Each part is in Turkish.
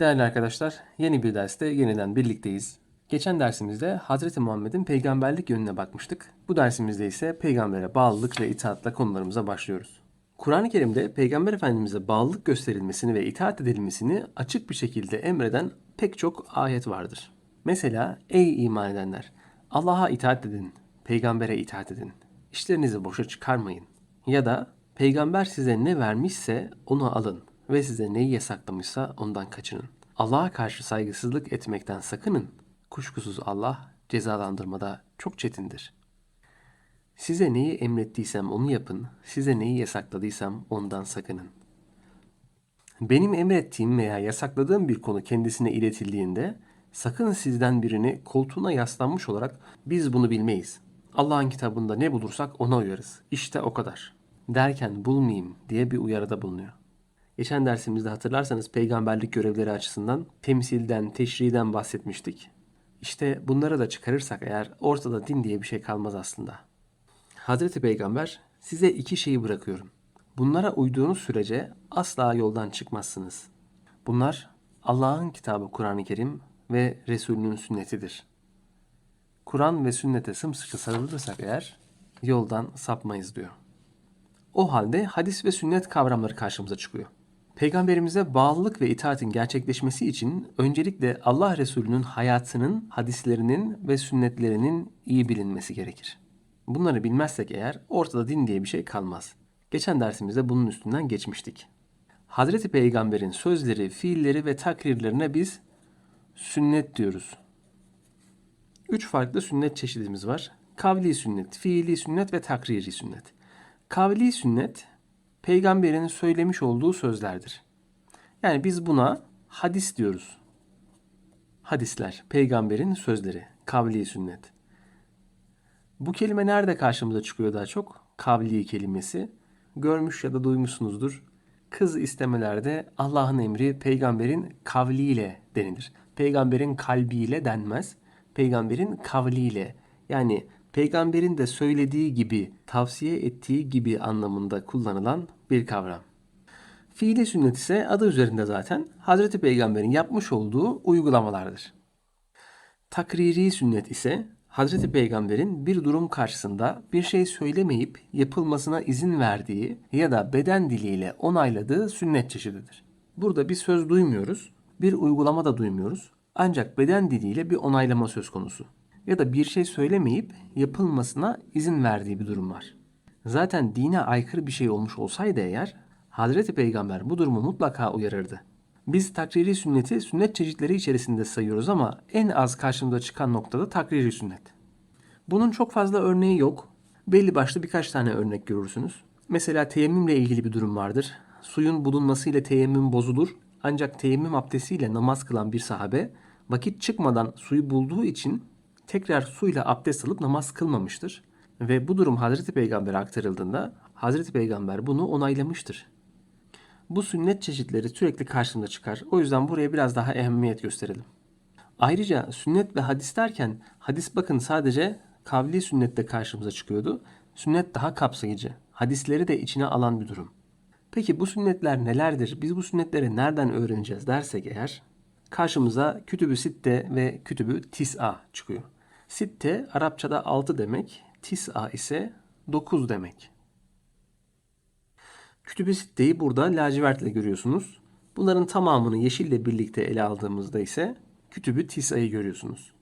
Değerli arkadaşlar, yeni bir derste yeniden birlikteyiz. Geçen dersimizde Hz. Muhammed'in peygamberlik yönüne bakmıştık. Bu dersimizde ise peygambere bağlılık ve itaatla konularımıza başlıyoruz. Kur'an-ı Kerim'de Peygamber Efendimiz'e bağlılık gösterilmesini ve itaat edilmesini açık bir şekilde emreden pek çok ayet vardır. Mesela ey iman edenler Allah'a itaat edin, peygambere itaat edin. İşlerinizi boşa çıkarmayın. Ya da peygamber size ne vermişse onu alın ve size neyi yasaklamışsa ondan kaçının. Allah'a karşı saygısızlık etmekten sakının. Kuşkusuz Allah cezalandırmada çok çetindir. Size neyi emrettiysem onu yapın, size neyi yasakladıysam ondan sakının. Benim emrettiğim veya yasakladığım bir konu kendisine iletildiğinde sakın sizden birini koltuğuna yaslanmış olarak biz bunu bilmeyiz. Allah'ın kitabında ne bulursak ona uyarız. İşte o kadar. Derken bulmayayım diye bir uyarıda bulunuyor. Geçen dersimizde hatırlarsanız peygamberlik görevleri açısından temsilden, teşriden bahsetmiştik. İşte bunları da çıkarırsak eğer ortada din diye bir şey kalmaz aslında. Hazreti Peygamber size iki şeyi bırakıyorum. Bunlara uyduğunuz sürece asla yoldan çıkmazsınız. Bunlar Allah'ın kitabı Kur'an-ı Kerim ve Resulünün sünnetidir. Kur'an ve sünnete sımsıkı sarılırsak eğer yoldan sapmayız diyor. O halde hadis ve sünnet kavramları karşımıza çıkıyor. Peygamberimize bağlılık ve itaatin gerçekleşmesi için öncelikle Allah Resulü'nün hayatının, hadislerinin ve sünnetlerinin iyi bilinmesi gerekir. Bunları bilmezsek eğer ortada din diye bir şey kalmaz. Geçen dersimizde bunun üstünden geçmiştik. Hazreti Peygamber'in sözleri, fiilleri ve takrirlerine biz sünnet diyoruz. Üç farklı sünnet çeşidimiz var. Kavli sünnet, fiili sünnet ve takriri sünnet. Kavli sünnet, peygamberin söylemiş olduğu sözlerdir. Yani biz buna hadis diyoruz. Hadisler, peygamberin sözleri, kavli sünnet. Bu kelime nerede karşımıza çıkıyor daha çok? Kavli kelimesi. Görmüş ya da duymuşsunuzdur. Kız istemelerde Allah'ın emri peygamberin kavliyle denilir. Peygamberin kalbiyle denmez. Peygamberin kavliyle yani peygamberin de söylediği gibi, tavsiye ettiği gibi anlamında kullanılan bir kavram. Fiili sünnet ise adı üzerinde zaten Hazreti Peygamber'in yapmış olduğu uygulamalardır. Takriri sünnet ise Hazreti Peygamber'in bir durum karşısında bir şey söylemeyip yapılmasına izin verdiği ya da beden diliyle onayladığı sünnet çeşididir. Burada bir söz duymuyoruz, bir uygulama da duymuyoruz. Ancak beden diliyle bir onaylama söz konusu. Ya da bir şey söylemeyip yapılmasına izin verdiği bir durum var. Zaten dine aykırı bir şey olmuş olsaydı eğer Hazreti Peygamber bu durumu mutlaka uyarırdı. Biz takriri sünneti sünnet çeşitleri içerisinde sayıyoruz ama en az karşımıza çıkan noktada takriri sünnet. Bunun çok fazla örneği yok. Belli başlı birkaç tane örnek görürsünüz. Mesela teyemmümle ilgili bir durum vardır. Suyun bulunmasıyla teyemmüm bozulur. Ancak teyemmüm abdestiyle namaz kılan bir sahabe vakit çıkmadan suyu bulduğu için tekrar suyla abdest alıp namaz kılmamıştır. Ve bu durum Hazreti Peygamber'e aktarıldığında Hazreti Peygamber bunu onaylamıştır. Bu sünnet çeşitleri sürekli karşımıza çıkar. O yüzden buraya biraz daha ehemmiyet gösterelim. Ayrıca sünnet ve hadis derken hadis bakın sadece kavli sünnette karşımıza çıkıyordu. Sünnet daha kapsayıcı. Hadisleri de içine alan bir durum. Peki bu sünnetler nelerdir? Biz bu sünnetleri nereden öğreneceğiz dersek eğer karşımıza kütübü sitte ve kütübü tis'a çıkıyor. Sitte Arapçada 6 demek, tis'a ise 9 demek. Kütüb-i Sitte'yi burada lacivertle görüyorsunuz. Bunların tamamını yeşille birlikte ele aldığımızda ise Kütüb-ü Tisa'yı görüyorsunuz.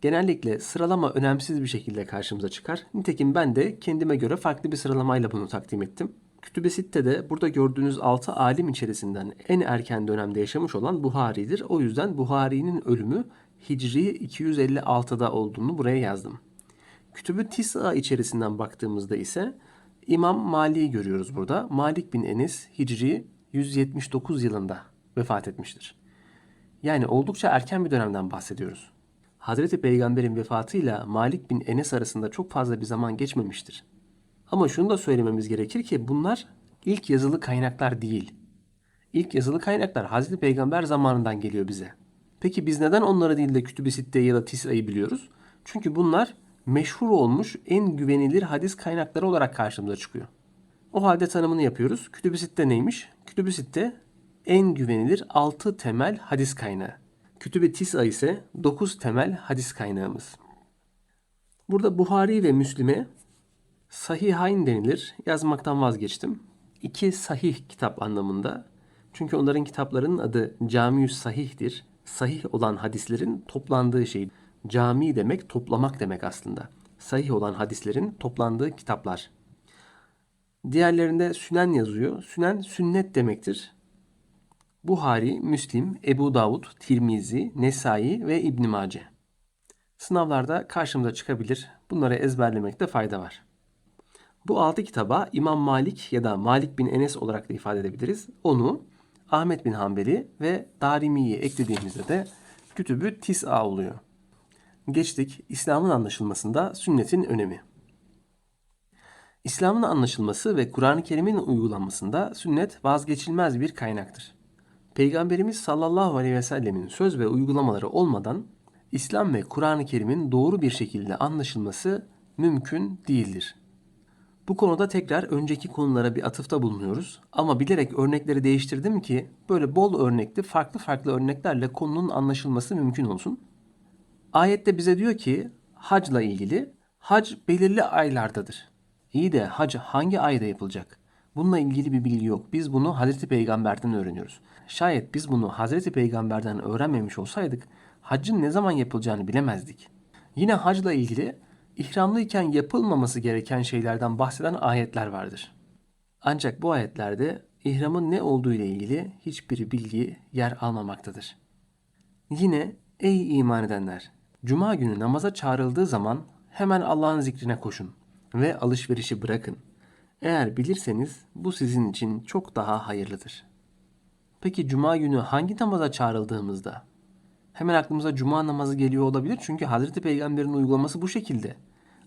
Genellikle sıralama önemsiz bir şekilde karşımıza çıkar. Nitekim ben de kendime göre farklı bir sıralamayla bunu takdim ettim. Kütüb-i Sitte'de burada gördüğünüz 6 alim içerisinden en erken dönemde yaşamış olan Buhari'dir. O yüzden Buhari'nin ölümü Hicri 256'da olduğunu buraya yazdım. Kütüb-ü Tisa içerisinden baktığımızda ise İmam Mali'yi görüyoruz burada. Malik bin Enes Hicri 179 yılında vefat etmiştir. Yani oldukça erken bir dönemden bahsediyoruz. Hazreti Peygamber'in vefatıyla Malik bin Enes arasında çok fazla bir zaman geçmemiştir. Ama şunu da söylememiz gerekir ki bunlar ilk yazılı kaynaklar değil. İlk yazılı kaynaklar Hazreti Peygamber zamanından geliyor bize. Peki biz neden onları değil de Kütüb-i Sitte ya da Tisa'yı biliyoruz? Çünkü bunlar meşhur olmuş en güvenilir hadis kaynakları olarak karşımıza çıkıyor. O halde tanımını yapıyoruz. Kütüb-i Sitte neymiş? Kütüb-i Sitte en güvenilir 6 temel hadis kaynağı. Kütüb-i Tis'a ise 9 temel hadis kaynağımız. Burada Buhari ve Müslim'e Sahihayn denilir. Yazmaktan vazgeçtim. İki sahih kitap anlamında. Çünkü onların kitaplarının adı Camiüs Sahih'tir. Sahih olan hadislerin toplandığı şey. Cami demek toplamak demek aslında. Sahih olan hadislerin toplandığı kitaplar. Diğerlerinde sünen yazıyor. Sünen sünnet demektir. Buhari, Müslim, Ebu Davud, Tirmizi, Nesai ve İbn Mace. Sınavlarda karşımıza çıkabilir. Bunları ezberlemekte fayda var. Bu altı kitaba İmam Malik ya da Malik bin Enes olarak da ifade edebiliriz. Onu Ahmet bin Hanbeli ve Darimi'yi eklediğimizde de Kütübü Tis'a oluyor. Geçtik İslam'ın anlaşılmasında sünnetin önemi. İslam'ın anlaşılması ve Kur'an-ı Kerim'in uygulanmasında sünnet vazgeçilmez bir kaynaktır. Peygamberimiz sallallahu aleyhi ve sellemin söz ve uygulamaları olmadan İslam ve Kur'an-ı Kerim'in doğru bir şekilde anlaşılması mümkün değildir. Bu konuda tekrar önceki konulara bir atıfta bulunuyoruz. Ama bilerek örnekleri değiştirdim ki böyle bol örnekli farklı farklı örneklerle konunun anlaşılması mümkün olsun. Ayette bize diyor ki hacla ilgili hac belirli aylardadır. İyi de hac hangi ayda yapılacak? Bununla ilgili bir bilgi yok. Biz bunu Hazreti Peygamber'den öğreniyoruz. Şayet biz bunu Hazreti Peygamber'den öğrenmemiş olsaydık haccın ne zaman yapılacağını bilemezdik. Yine hacla ilgili ihramlıyken yapılmaması gereken şeylerden bahseden ayetler vardır. Ancak bu ayetlerde ihramın ne olduğu ile ilgili hiçbir bilgi yer almamaktadır. Yine ey iman edenler! Cuma günü namaza çağrıldığı zaman hemen Allah'ın zikrine koşun ve alışverişi bırakın. Eğer bilirseniz bu sizin için çok daha hayırlıdır. Peki cuma günü hangi namaza çağrıldığımızda hemen aklımıza cuma namazı geliyor olabilir. Çünkü Hazreti Peygamber'in uygulaması bu şekilde.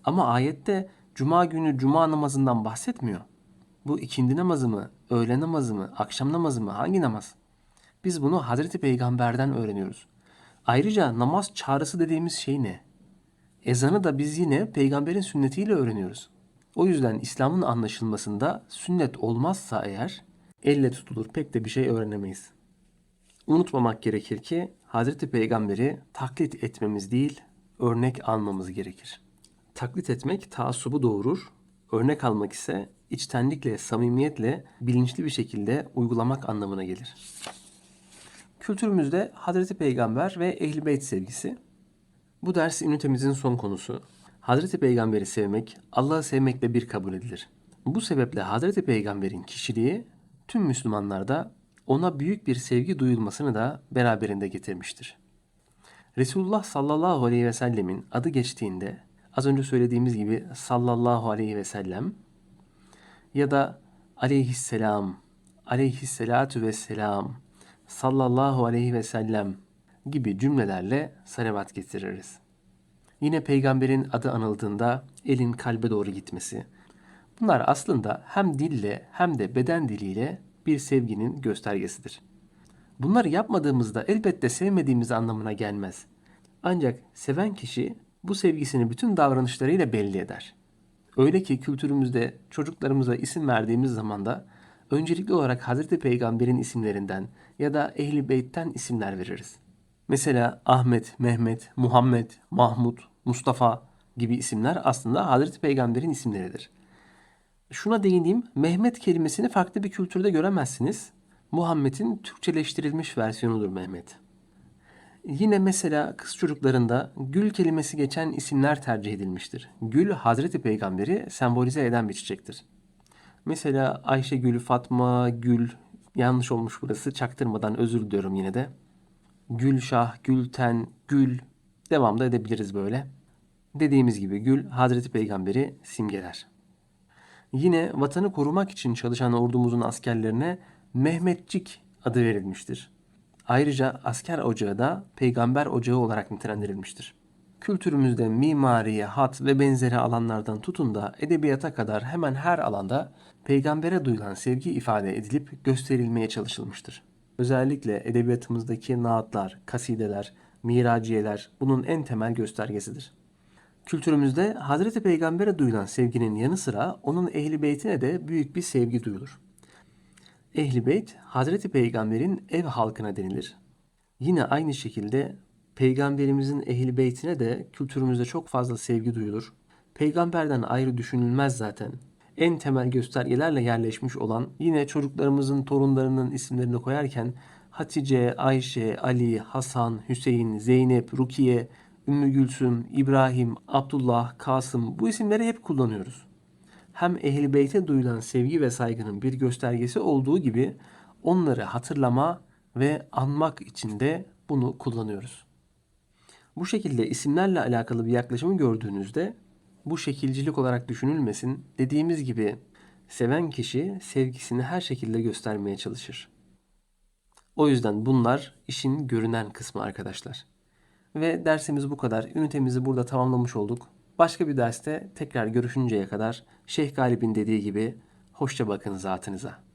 Ama ayette cuma günü cuma namazından bahsetmiyor. Bu ikindi namazı mı, öğle namazı mı, akşam namazı mı, hangi namaz? Biz bunu Hazreti Peygamber'den öğreniyoruz. Ayrıca namaz çağrısı dediğimiz şey ne? Ezanı da biz yine peygamberin sünnetiyle öğreniyoruz. O yüzden İslam'ın anlaşılmasında sünnet olmazsa eğer elle tutulur pek de bir şey öğrenemeyiz. Unutmamak gerekir ki Hazreti Peygamber'i taklit etmemiz değil, örnek almamız gerekir. Taklit etmek taassubu doğurur, örnek almak ise içtenlikle, samimiyetle, bilinçli bir şekilde uygulamak anlamına gelir. Kültürümüzde Hazreti Peygamber ve Ehl-i Beyt sevgisi. Bu ders ünitemizin son konusu. Hazreti Peygamber'i sevmek, Allah'ı sevmekle bir kabul edilir. Bu sebeple Hazreti Peygamber'in kişiliği tüm Müslümanlarda ona büyük bir sevgi duyulmasını da beraberinde getirmiştir. Resulullah sallallahu aleyhi ve sellemin adı geçtiğinde az önce söylediğimiz gibi sallallahu aleyhi ve sellem ya da aleyhisselam, aleyhisselatu vesselam, sallallahu aleyhi ve sellem gibi cümlelerle salavat getiririz. Yine peygamberin adı anıldığında elin kalbe doğru gitmesi. Bunlar aslında hem dille hem de beden diliyle bir sevginin göstergesidir. Bunları yapmadığımızda elbette sevmediğimiz anlamına gelmez. Ancak seven kişi bu sevgisini bütün davranışlarıyla belli eder. Öyle ki kültürümüzde çocuklarımıza isim verdiğimiz zaman da öncelikli olarak Hazreti Peygamber'in isimlerinden ya da Ehli Beyt'ten isimler veririz. Mesela Ahmet, Mehmet, Muhammed, Mahmud, Mustafa gibi isimler aslında Hazreti Peygamber'in isimleridir. Şuna değineyim, Mehmet kelimesini farklı bir kültürde göremezsiniz. Muhammed'in Türkçeleştirilmiş versiyonudur Mehmet. Yine mesela kız çocuklarında gül kelimesi geçen isimler tercih edilmiştir. Gül Hazreti Peygamber'i sembolize eden bir çiçektir. Mesela Ayşe Gül, Fatma Gül, yanlış olmuş burası çaktırmadan özür diliyorum yine de. Gülşah, Gülten, Gül devam da edebiliriz böyle. Dediğimiz gibi gül Hazreti Peygamber'i simgeler. Yine vatanı korumak için çalışan ordumuzun askerlerine Mehmetçik adı verilmiştir. Ayrıca asker ocağı da peygamber ocağı olarak nitelendirilmiştir. Kültürümüzde mimariye, hat ve benzeri alanlardan tutun da edebiyata kadar hemen her alanda peygambere duyulan sevgi ifade edilip gösterilmeye çalışılmıştır. Özellikle edebiyatımızdaki naatlar, kasideler, miraciyeler bunun en temel göstergesidir. Kültürümüzde Hazreti Peygamber'e duyulan sevginin yanı sıra onun ehli beytine de büyük bir sevgi duyulur. Ehli Beyt, Hazreti Peygamber'in ev halkına denilir. Yine aynı şekilde Peygamberimizin Ehli Beytine de kültürümüzde çok fazla sevgi duyulur. Peygamberden ayrı düşünülmez zaten. En temel göstergelerle yerleşmiş olan yine çocuklarımızın torunlarının isimlerini koyarken Hatice, Ayşe, Ali, Hasan, Hüseyin, Zeynep, Rukiye, Ümmü Gülsüm, İbrahim, Abdullah, Kasım bu isimleri hep kullanıyoruz. Hem Ehl-i Beyt'e duyulan sevgi ve saygının bir göstergesi olduğu gibi onları hatırlama ve anmak için de bunu kullanıyoruz. Bu şekilde isimlerle alakalı bir yaklaşımı gördüğünüzde bu şekilcilik olarak düşünülmesin. Dediğimiz gibi seven kişi sevgisini her şekilde göstermeye çalışır. O yüzden bunlar işin görünen kısmı arkadaşlar. Ve dersimiz bu kadar. Ünitemizi burada tamamlamış olduk. Başka bir derste tekrar görüşünceye kadar Şeyh Galip'in dediği gibi hoşça bakın zatınıza.